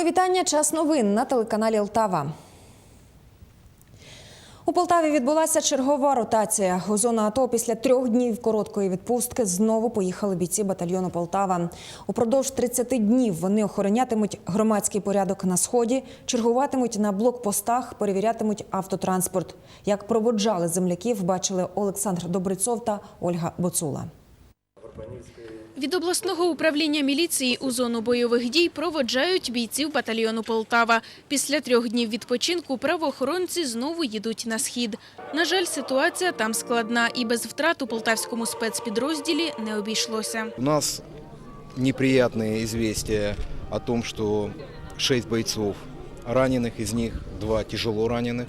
Мої вітання. Час новин на телеканалі Лтава. У Полтаві відбулася чергова ротація. У зону АТО після трьох днів короткої відпустки знову поїхали бійці батальйону Полтава. Упродовж 30 днів вони охоронятимуть громадський порядок на сході, чергуватимуть на блокпостах, перевірятимуть автотранспорт. Як проводжали земляків, бачили Олександр Добрицов та Ольга Боцула. Від обласного управління міліції у зону бойових дій проводжають бійців батальйону Полтава. Після трьох днів відпочинку правоохоронці знову їдуть на схід. На жаль, ситуація там складна і без втрат у полтавському спецпідрозділі не обійшлося. У нас неприятные известия о том, что шесть бойцов раненых, из них два тяжело раненых,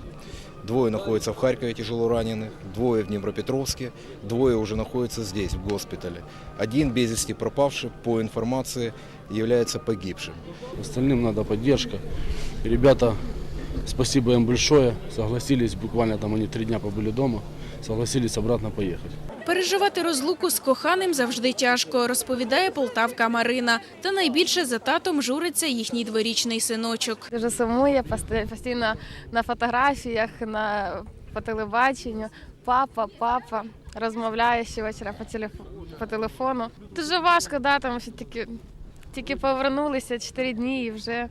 двое находятся в Харькове тяжело раненых, двое в Днепропетровске, двое уже находятся здесь, в госпитале. Один без вести пропавший, по информации, является погибшим. Остальным надо поддержка. И ребята, спасибо им большое, согласились, буквально там они три дня побыли дома, согласились обратно поехать. Переживати розлуку з коханим завжди тяжко, розповідає полтавка Марина. Та найбільше за татом журиться їхній дворічний синочок. Дуже сумує пост- постійно на фотографіях, на по телебаченню. Папа, папа розмовляє щовечора по телефону. По телефону. Дуже важко, да, тому тільки, тільки повернулися 4 дні і вже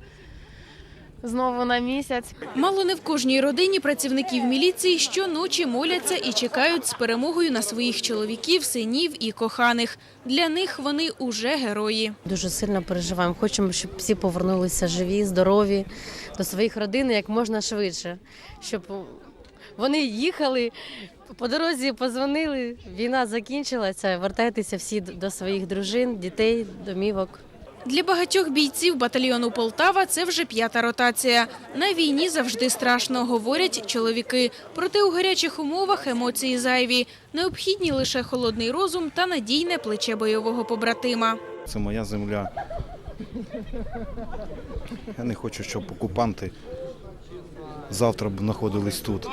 знову на місяць. Мало не в кожній родині працівників міліції щоночі моляться і чекають з перемогою на своїх чоловіків, синів і коханих. Для них вони уже герої. Дуже сильно переживаємо. Хочемо, щоб всі повернулися живі, здорові до своїх родин як можна швидше, щоб вони їхали. По дорозі позвонили, війна закінчилася. Вертайтеся всі до своїх дружин, дітей, домівок. Для багатьох бійців батальйону Полтава це вже п'ята ротація. На війні завжди страшно, говорять чоловіки. Проте у гарячих умовах емоції зайві. Необхідні лише холодний розум та надійне плече бойового побратима. Це моя земля. Я не хочу, щоб окупанти завтра б знаходились тут.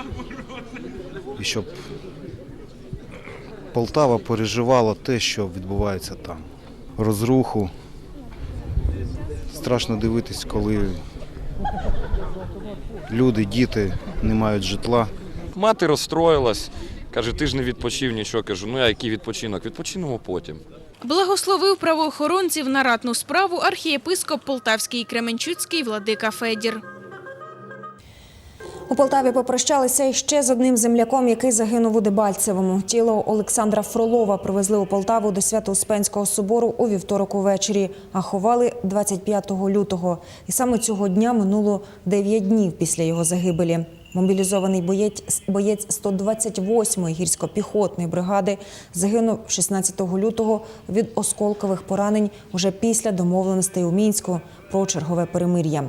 І щоб Полтава переживала те, що відбувається там. Розруху. Страшно дивитись, коли люди, діти не мають житла. Мати розстроїлась, каже, ти ж не відпочив нічого. Кажу, ну а який відпочинок? Відпочинемо потім. Благословив правоохоронців на ратну справу архієпископ Полтавський і Кременчуцький владика Федір. У Полтаві попрощалися іще з одним земляком, який загинув у Дебальцевому. Тіло Олександра Фролова привезли у Полтаву до Свято-Успенського собору у вівторок увечері, а ховали 25 лютого. І саме цього дня минуло 9 днів після його загибелі. Мобілізований боєць, боєць 128-ї гірсько-піхотної бригади загинув 16 лютого від осколкових поранень уже після домовленостей у Мінську про чергове перемир'я.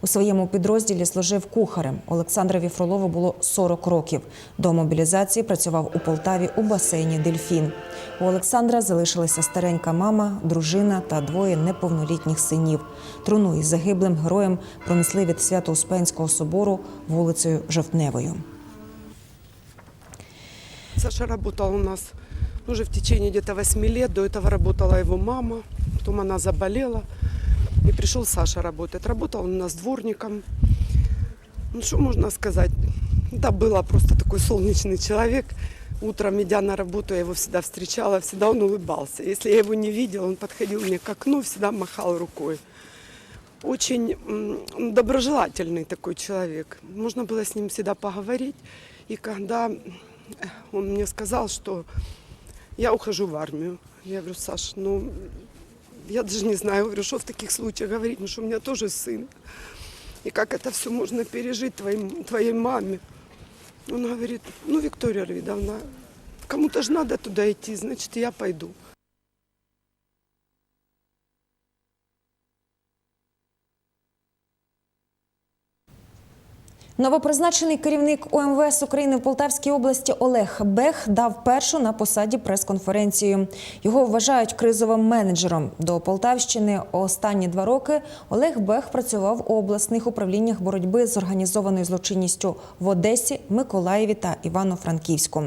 У своєму підрозділі служив кухарем. Олександрові Фролову було 40 років. До мобілізації працював у Полтаві у басейні Дельфін. У Олександра залишилася старенька мама, дружина та двоє неповнолітніх синів. Труну із загиблим героєм пронесли від Свято-Успенського собору вулицею Жовтневою. Саша работал у нас уже в течение где-то 8 лет. До этого работала его мама, потом она заболела. И пришел Саша работать. Работал он у нас дворником. Ну, что можно сказать? Да, было просто такой солнечный человек. Утром, идя на работу, я его всегда встречала, всегда он улыбался. Если я его не видела, он подходил мне к окну, всегда махал рукой. Очень м, доброжелательный такой человек. Можно было с ним всегда поговорить. И когда он мне сказал, что я ухожу в армию. Я говорю, Саш, ну, я даже не знаю, говорю, что в таких случаях говорить, потому что у меня тоже сын. И как это все можно пережить твоим, твоей маме. Он говорит, ну, Виктория Львидовна, кому-то же надо туда идти, значит, я пойду. Новопризначений керівник ОМВС України в Полтавській області Олег Бех дав першу на посаді прес-конференцію. Його вважають кризовим менеджером. До Полтавщини останні два роки Олег Бех працював у обласних управліннях боротьби з організованою злочинністю в Одесі, Миколаєві та Івано-Франківську.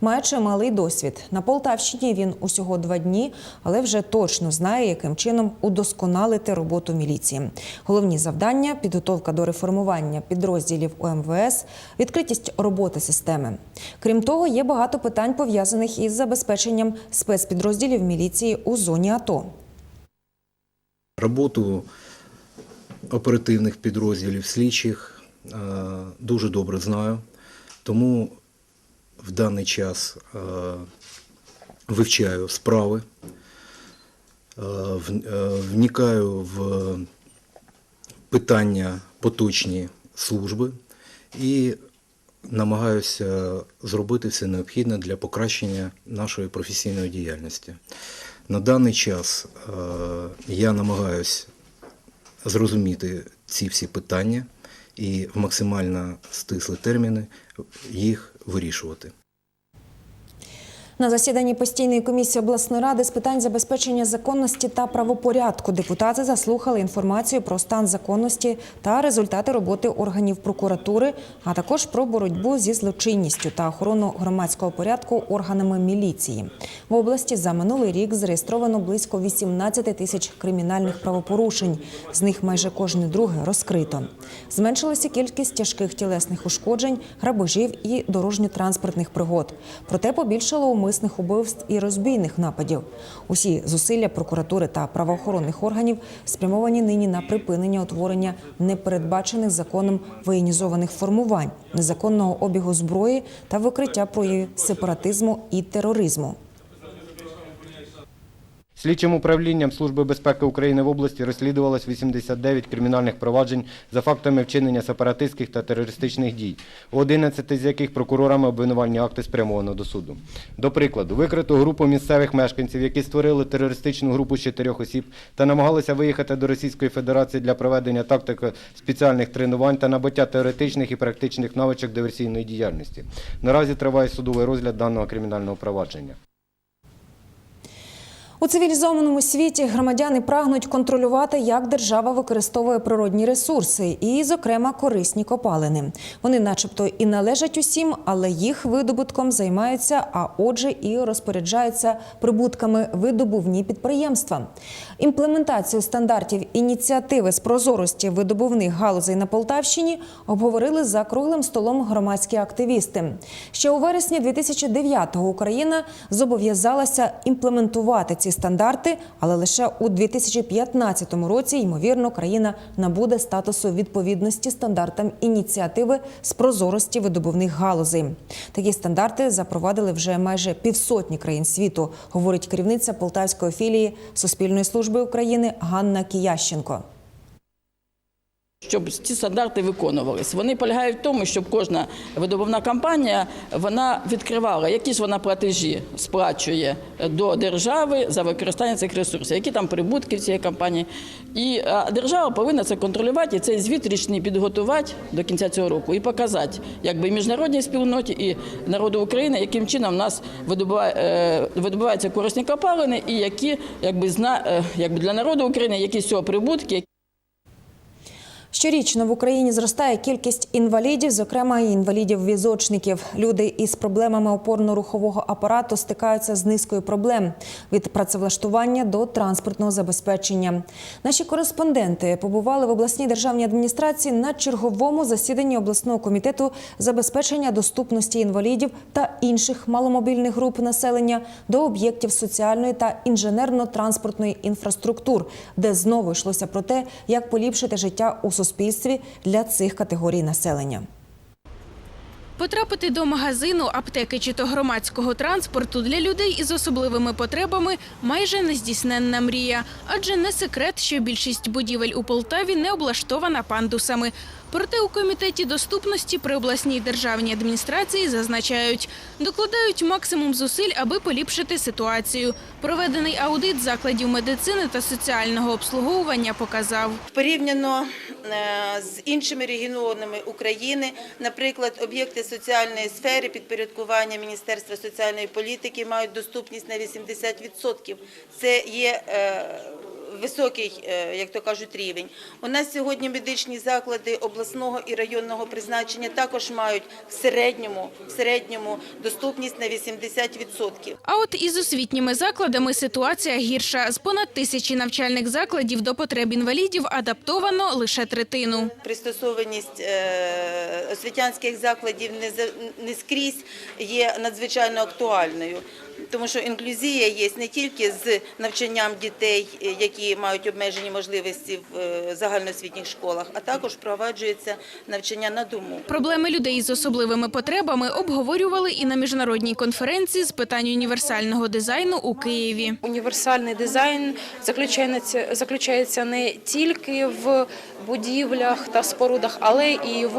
Маючи малий досвід на Полтавщині, він усього два дні, але вже точно знає, яким чином удосконалити роботу міліції. Головні завдання підготовка до реформування підрозділів ОМВС, відкритість роботи системи. Крім того, є багато питань пов'язаних із забезпеченням спецпідрозділів міліції у зоні АТО. Роботу оперативних підрозділів слідчих е, дуже добре знаю, тому в даний час е, вивчаю справи, е, вникаю в питання поточні служби і намагаюся зробити все необхідне для покращення нашої професійної діяльності. На даний час е, я намагаюся зрозуміти ці всі питання і в максимально стисли терміни їх вирішувати. На засіданні постійної комісії обласної ради з питань забезпечення законності та правопорядку депутати заслухали інформацію про стан законності та результати роботи органів прокуратури, а також про боротьбу зі злочинністю та охорону громадського порядку органами міліції. В області за минулий рік зареєстровано близько 18 тисяч кримінальних правопорушень. З них майже кожне друге розкрито. Зменшилася кількість тяжких тілесних ушкоджень, грабежів і дорожньо-транспортних пригод. Проте побільшало умисних убивств і розбійних нападів. Усі зусилля прокуратури та правоохоронних органів спрямовані нині на припинення утворення непередбачених законом воєнізованих формувань, незаконного обігу зброї та викриття проявів сепаратизму і тероризму. Слідчим управлінням Служби безпеки України в області розслідувалось 89 кримінальних проваджень за фактами вчинення сепаратистських та терористичних дій, у 11 з яких прокурорами обвинувальні акти спрямовано до суду. До прикладу, викрито групу місцевих мешканців, які створили терористичну групу з чотирьох осіб та намагалися виїхати до Російської Федерації для проведення тактико спеціальних тренувань та набуття теоретичних і практичних навичок диверсійної діяльності. Наразі триває судовий розгляд даного кримінального провадження. У цивілізованому світі громадяни прагнуть контролювати, як держава використовує природні ресурси, і, зокрема, корисні копалини. Вони, начебто, і належать усім, але їх видобутком займаються, а отже, і розпоряджаються прибутками видобувні підприємства. Імплементацію стандартів ініціативи з прозорості видобувних галузей на Полтавщині обговорили за круглим столом громадські активісти. Ще у вересні 2009-го Україна зобов'язалася імплементувати ці стандарти, але лише у 2015 році, ймовірно, країна набуде статусу відповідності стандартам ініціативи з прозорості видобувних галузей. Такі стандарти запровадили вже майже півсотні країн світу, говорить керівниця полтавської філії Суспільної служби України Ганна Киященко. Щоб ці стандарти виконувались. Вони полягають в тому, щоб кожна видобувна компанія вона відкривала, які ж вона платежі сплачує до держави за використання цих ресурсів, які там прибутки в цієї компанії. І держава повинна це контролювати і цей звіт річний підготувати до кінця цього року і показати, якби міжнародній спільноті і народу України, яким чином в нас видобуває, е, видобуваються корисні копалини, і які зна е, якби для народу України, які з цього прибутки. Щорічно в Україні зростає кількість інвалідів, зокрема і інвалідів-візочників. Люди із проблемами опорно-рухового апарату стикаються з низкою проблем від працевлаштування до транспортного забезпечення. Наші кореспонденти побували в обласній державній адміністрації на черговому засіданні обласного комітету забезпечення доступності інвалідів та інших маломобільних груп населення до об'єктів соціальної та інженерно-транспортної інфраструктур, де знову йшлося про те, як поліпшити життя у суспільстві для цих категорій населення. Потрапити до магазину, аптеки чи то громадського транспорту для людей із особливими потребами майже нездійсненна мрія. Адже не секрет, що більшість будівель у Полтаві не облаштована пандусами. Проте у комітеті доступності при обласній державній адміністрації зазначають, докладають максимум зусиль, аби поліпшити ситуацію. Проведений аудит закладів медицини та соціального обслуговування показав. Порівняно е, з іншими регіонами України, наприклад, об'єкти соціальної сфери підпорядкування Міністерства соціальної політики мають доступність на 80%. Це є е, високий, е, як то кажуть, рівень. У нас сьогодні медичні заклади обласного і районного призначення також мають в середньому, в середньому доступність на 80%. А от із освітніми закладами ситуація гірша. З понад тисячі навчальних закладів до потреб інвалідів адаптовано лише третину. Пристосованість е, освітянських закладів не, за- не скрізь є надзвичайно актуальною. Тому що інклюзія є не тільки з навчанням дітей, які мають обмежені можливості в е, загальноосвітніх школах, а також впроваджується навчання на дому. Проблеми людей з особливими потребами обговорювали і на міжнародній конференції з питань універсального дизайну у Києві. Універсальний дизайн заключається, заключається не тільки в будівлях та спорудах, але і в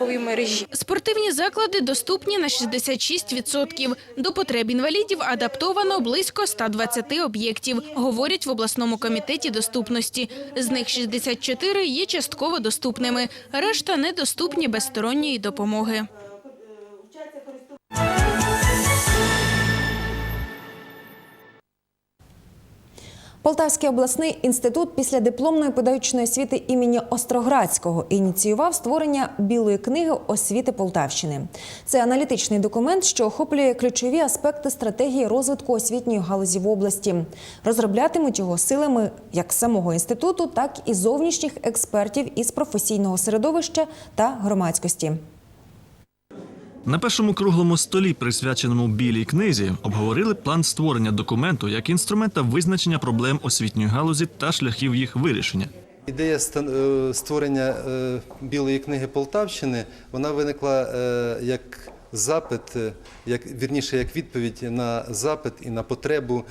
вулично-шляховій мережі. Спортивні заклади доступні на 66%. До потреб інвалідів адаптовано близько 120 об'єктів, говорять в обласному комітеті доступності. З них 64 є частково доступними, решта недоступні без сторонньої допомоги. Полтавський обласний інститут після дипломної педагогічної освіти імені Остроградського ініціював створення білої книги освіти Полтавщини. Це аналітичний документ, що охоплює ключові аспекти стратегії розвитку освітньої галузі в області. Розроблятимуть його силами як самого інституту, так і зовнішніх експертів із професійного середовища та громадськості. На першому круглому столі, присвяченому білій книзі, обговорили план створення документу як інструмента визначення проблем освітньої галузі та шляхів їх вирішення. Ідея е, створення е, білої книги Полтавщини вона виникла е, як запит, як вірніше, як відповідь на запит і на потребу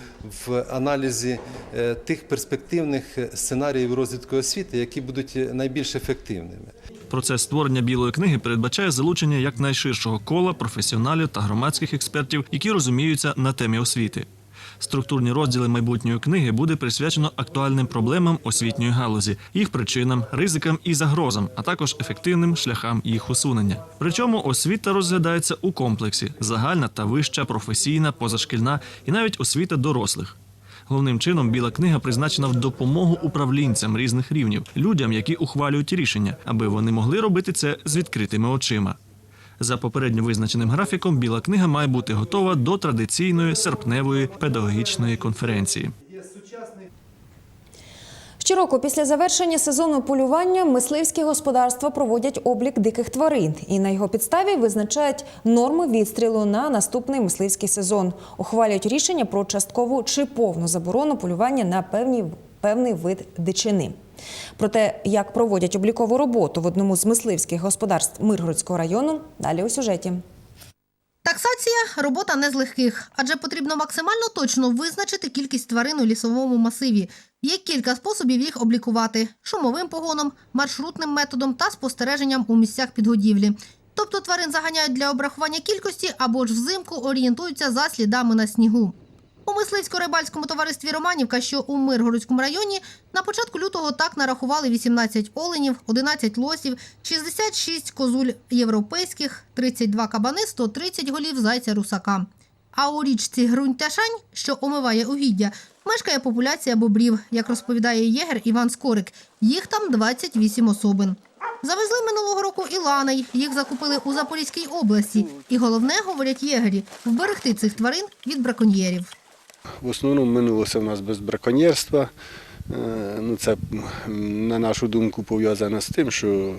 в аналізі тих перспективних сценаріїв розвитку освіти, які будуть найбільш ефективними. Процес створення білої книги передбачає залучення якнайширшого кола професіоналів та громадських експертів, які розуміються на темі освіти. Структурні розділи майбутньої книги буде присвячено актуальним проблемам освітньої галузі, їх причинам, ризикам і загрозам, а також ефективним шляхам їх усунення. Причому освіта розглядається у комплексі: загальна та вища, професійна, позашкільна і навіть освіта дорослих. Головним чином біла книга призначена в допомогу управлінцям різних рівнів, людям, які ухвалюють рішення, аби вони могли робити це з відкритими очима. За попередньо визначеним графіком, біла книга має бути готова до традиційної серпневої педагогічної конференції. Щороку після завершення сезону полювання мисливські господарства проводять облік диких тварин і на його підставі визначають норми відстрілу на наступний мисливський сезон. Ухвалюють рішення про часткову чи повну заборону полювання на певні, певний вид дичини. Про те, як проводять облікову роботу в одному з мисливських господарств Миргородського району, далі у сюжеті. Таксація робота не з легких, адже потрібно максимально точно визначити кількість тварин у лісовому масиві. Є кілька способів їх облікувати: шумовим погоном, маршрутним методом та спостереженням у місцях підгодівлі. Тобто тварин заганяють для обрахування кількості або ж взимку орієнтуються за слідами на снігу. У мисливсько-рибальському товаристві Романівка, що у Миргородському районі, на початку лютого так нарахували 18 оленів, 11 лосів, 66 козуль європейських, 32 кабани, 130 голів зайця русака. А у річці Грунь-Тяшань, що омиває угіддя, мешкає популяція бобрів, як розповідає єгер Іван Скорик. Їх там 28 особин. Завезли минулого року і ланей. Їх закупили у Запорізькій області. І головне, говорять єгері, вберегти цих тварин від браконьєрів. В основному минулося в нас без браконьєрства. Е, Ну, це, на нашу думку, пов'язано з тим, що е,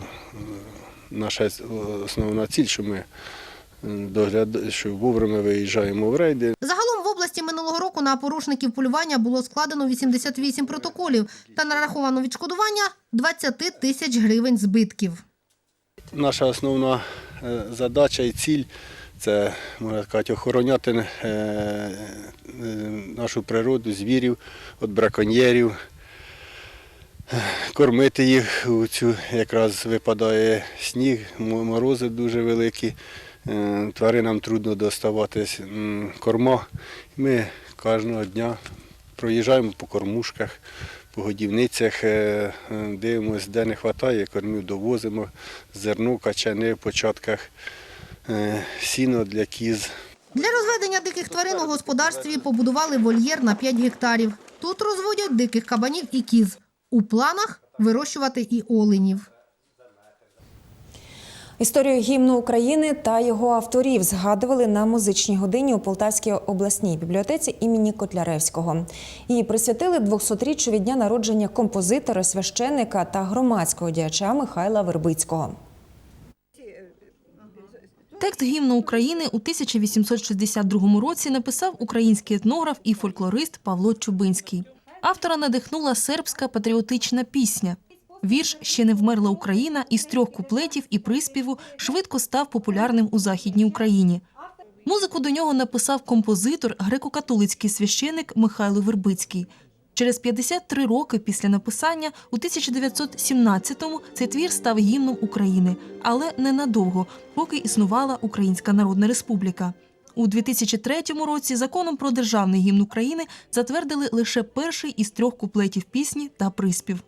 наша основна ціль, що ми догляд... що вовремя виїжджаємо в рейди. Загалом в області минулого року на порушників полювання було складено 88 протоколів та нараховано відшкодування 20 тисяч гривень збитків. Наша основна е, задача і ціль це, можна сказати, охороняти е, е, нашу природу, звірів від браконьєрів. кормити їх. У цю якраз випадає сніг, морози дуже великі. Е, Тваринам трудно доставати корма. Ми кожного дня проїжджаємо по кормушках, по годівницях, дивимося, де не вистачає, кормів довозимо, зерно, качани в початках, сіно для кіз. Для розведення диких тварин у господарстві побудували вольєр на 5 гектарів. Тут розводять диких кабанів і кіз. У планах вирощувати і оленів. Історію гімну України та його авторів згадували на музичній годині у Полтавській обласній бібліотеці імені Котляревського. Її присвятили 200-річчю від дня народження композитора, священника та громадського діяча Михайла Вербицького. Текст гімну України у 1862 році написав український етнограф і фольклорист Павло Чубинський. Автора надихнула сербська патріотична пісня. Вірш Ще не вмерла Україна із трьох куплетів і приспіву швидко став популярним у Західній Україні. Музику до нього написав композитор, греко-католицький священик Михайло Вербицький. Через 53 роки після написання у 1917-му цей твір став гімном України, але ненадовго, поки існувала Українська Народна Республіка. У 2003 році законом про державний гімн України затвердили лише перший із трьох куплетів пісні та приспів.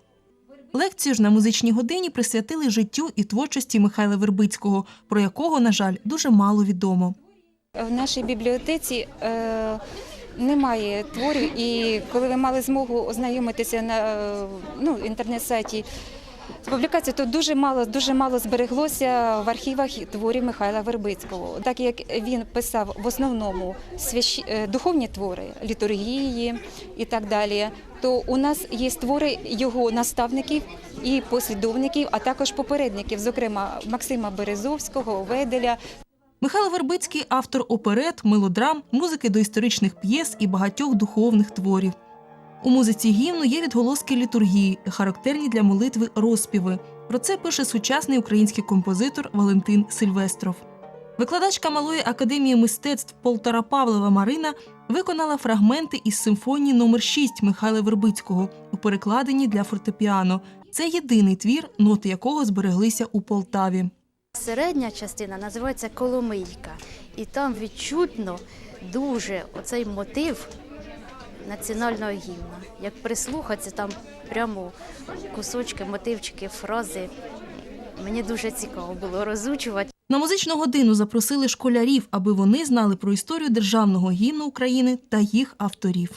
Лекцію ж на музичній годині присвятили життю і творчості Михайла Вербицького, про якого, на жаль, дуже мало відомо. В нашій бібліотеці е, немає творів, і коли ви мали змогу ознайомитися на е, ну, інтернет-сайті з публікацією, то дуже мало, дуже мало збереглося в архівах творів Михайла Вербицького. Так як він писав в основному свящ... е, духовні твори, літургії і так далі, то у нас є твори його наставників і послідовників, а також попередників, зокрема Максима Березовського, Веделя, Михайло Вербицький автор оперет, мелодрам, музики до історичних п'єс і багатьох духовних творів. У музиці гімну є відголоски літургії, характерні для молитви розпіви. Про це пише сучасний український композитор Валентин Сильвестров. Викладачка Малої академії мистецтв Полтора Павлова Марина виконала фрагменти із симфонії номер 6 Михайла Вербицького у перекладенні для фортепіано. Це єдиний твір, ноти якого збереглися у Полтаві. Середня частина називається Коломийка, і там відчутно дуже оцей мотив національного гімна. Як прислухатися, там прямо кусочки, мотивчики, фрази. Мені дуже цікаво було розучувати. На музичну годину запросили школярів, аби вони знали про історію державного гімну України та їх авторів.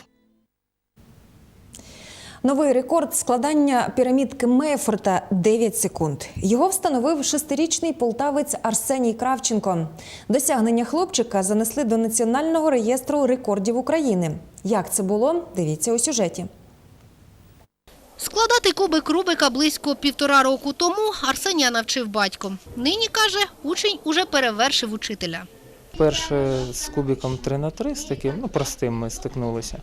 Новий рекорд складання пірамідки Мейфорта – 9 секунд. Його встановив шестирічний полтавець Арсеній Кравченко. Досягнення хлопчика занесли до Національного реєстру рекордів України. Як це було? Дивіться у сюжеті. Складати кубик Рубика близько півтора року тому Арсенія навчив батько. Нині, каже, учень уже перевершив учителя. Перше з кубиком 3 на 3 з таким, ну простим ми стикнулися.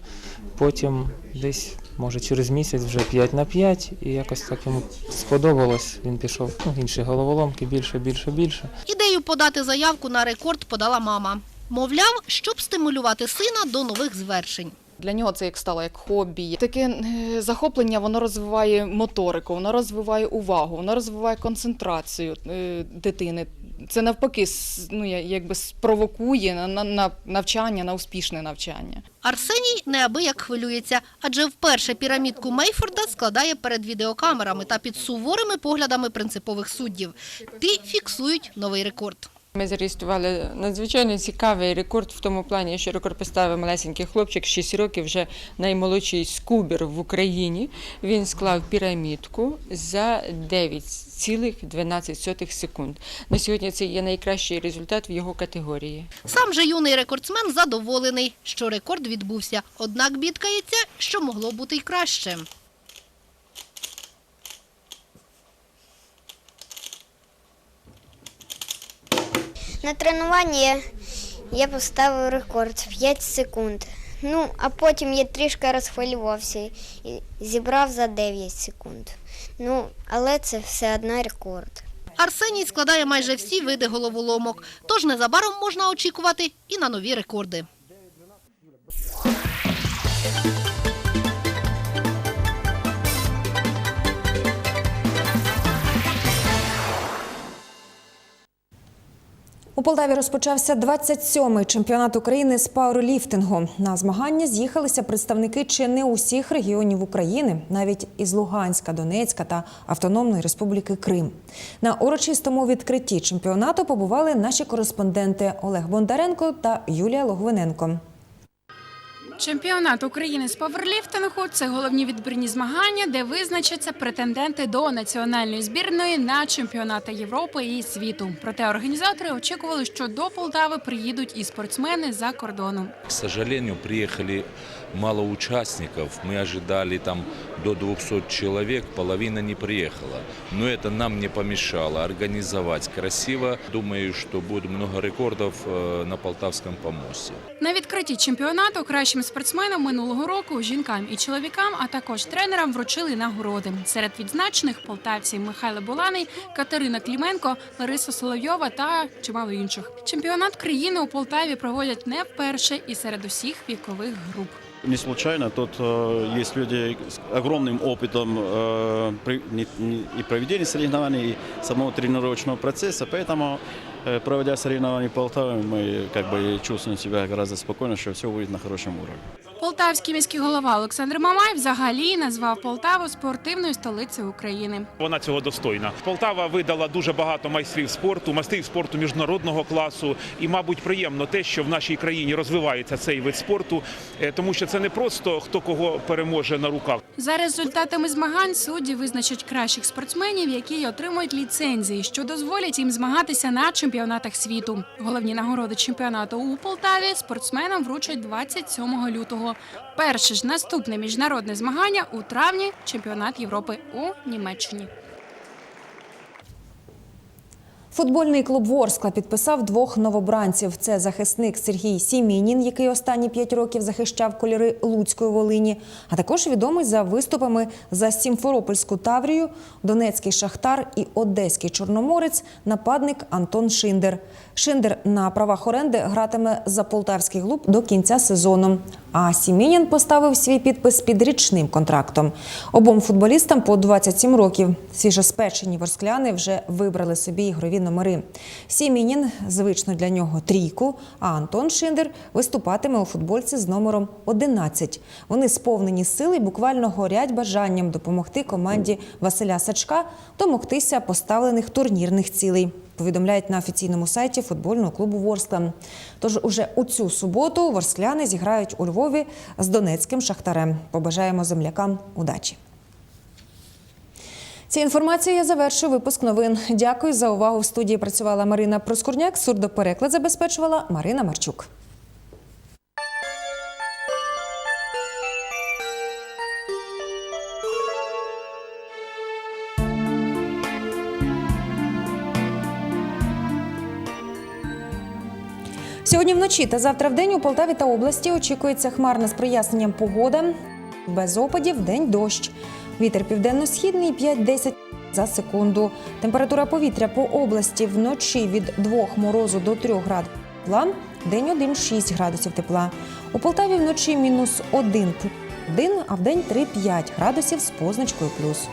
Потім десь, може, через місяць вже 5 на 5, і якось так йому сподобалось. Він пішов ну, інші головоломки більше, більше, більше. Ідею подати заявку на рекорд подала мама. Мовляв, щоб стимулювати сина до нових звершень. Для нього це як стало як хобі. Таке е, захоплення воно розвиває моторику, воно розвиває увагу, воно розвиває концентрацію е, дитини. Це навпаки ну, якби спровокує на, на, на навчання, на успішне навчання. Арсеній неабияк хвилюється, адже вперше пірамідку Мейфорда складає перед відеокамерами та під суворими поглядами принципових суддів. Ті фіксують новий рекорд. Ми зареєстрували надзвичайно цікавий рекорд в тому плані, що рекорд поставив малесенький хлопчик, 6 років, вже наймолодший скубер в Україні. Він склав пірамідку за 9,12 секунд. На сьогодні це є найкращий результат в його категорії. Сам же юний рекордсмен задоволений, що рекорд відбувся. Однак бідкається, що могло бути й краще. На тренуванні я, поставив рекорд 5 секунд. Ну, а потім я трішки розхвилювався і зібрав за 9 секунд. Ну, але це все одно рекорд. Арсеній складає майже всі види головоломок, тож незабаром можна очікувати і на нові рекорди. У Полтаві розпочався 27-й чемпіонат України з пауерліфтингу. На змагання з'їхалися представники чи не усіх регіонів України, навіть із Луганська, Донецька та Автономної Республіки Крим. На урочистому відкритті чемпіонату побували наші кореспонденти Олег Бондаренко та Юлія Логвиненко. Чемпіонат України з паверліфтингу – це головні відбірні змагання, де визначаться претенденти до національної збірної на чемпіонати Європи і світу. Проте організатори очікували, що до Полтави приїдуть і спортсмени за кордоном. К сожалению, приехали мало участников. Мы ожидали там до 200 человек, половина не приехала. Но это нам не помешало организовать красиво. Думаю, что будет много рекордов э, на Полтавском помосте. На відкритті чемпіонату кращим спортсменам минулого року жінкам і чоловікам, а також тренерам вручили нагороди. Серед відзначених полтавці Михайло Буланий, Катерина Кліменко, Лариса Соловйова та чимало інших. Чемпіонат країни у Полтаві проводять не вперше і серед усіх вікових груп. Не случайно, тут э, есть люди с огромным опытом э, при- не- не- и проведения соревнований, и самого тренировочного процесса, поэтому, э, проводя соревнования в Полтаве, мы как бы чувствуем себя гораздо спокойно, что все будет на хорошем уровне. Полтавський міський голова Олександр Мамай взагалі назвав Полтаву спортивною столицею України. Вона цього достойна. Полтава видала дуже багато майстрів спорту, майстрів спорту міжнародного класу. І, мабуть, приємно те, що в нашій країні розвивається цей вид спорту, е, тому що це не просто хто кого переможе на руках. За результатами змагань судді визначать кращих спортсменів, які отримують ліцензії, що дозволять їм змагатися на чемпіонатах світу. Головні нагороди чемпіонату у Полтаві спортсменам вручать 27 лютого. Перше ж наступне міжнародне змагання у травні чемпіонат Європи у Німеччині. Футбольний клуб Ворскла підписав двох новобранців. Це захисник Сергій Сімінін, який останні п'ять років захищав кольори Луцької Волині, а також відомий за виступами за Сімферопольську Таврію, Донецький Шахтар і Одеський Чорноморець, нападник Антон Шиндер. Шиндер на правах оренди гратиме за полтавський клуб до кінця сезону. А Сімінін поставив свій підпис під річним контрактом. Обом футболістам по 27 років. Свіжоспечені ворскляни вже вибрали собі ігрові номери. Сімінін звично для нього трійку, а Антон Шиндер виступатиме у футбольці з номером 11. Вони сповнені сили буквально горять бажанням допомогти команді Василя Сачка домогтися поставлених турнірних цілей. Повідомляють на офіційному сайті футбольного клубу Ворскла. Тож уже у цю суботу ворскляни зіграють у Львові з донецьким шахтарем. Побажаємо землякам удачі. Ця інформація я завершую випуск новин. Дякую за увагу. В студії працювала Марина Проскурняк. Сурдопереклад забезпечувала Марина Марчук. Сьогодні вночі та завтра в день у Полтаві та області очікується хмарна з проясненням погода. Без опадів день дощ. Вітер південно-східний 5-10 за секунду. Температура повітря по області вночі від 2 морозу до 3 градусів тепла, день 1-6 градусів тепла. У Полтаві вночі мінус 1 1, а в день 3-5 градусів з позначкою плюс.